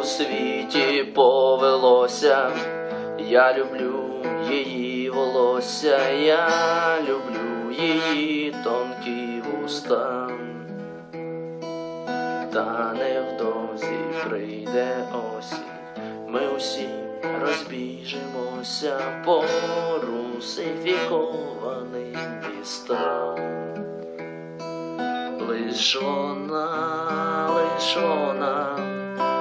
У світі повелося, я люблю її волосся, я люблю її тонкі вуста. Та невдовзі прийде осінь, ми усі розбіжимося по русифікованим містам. Лиш вона, лиш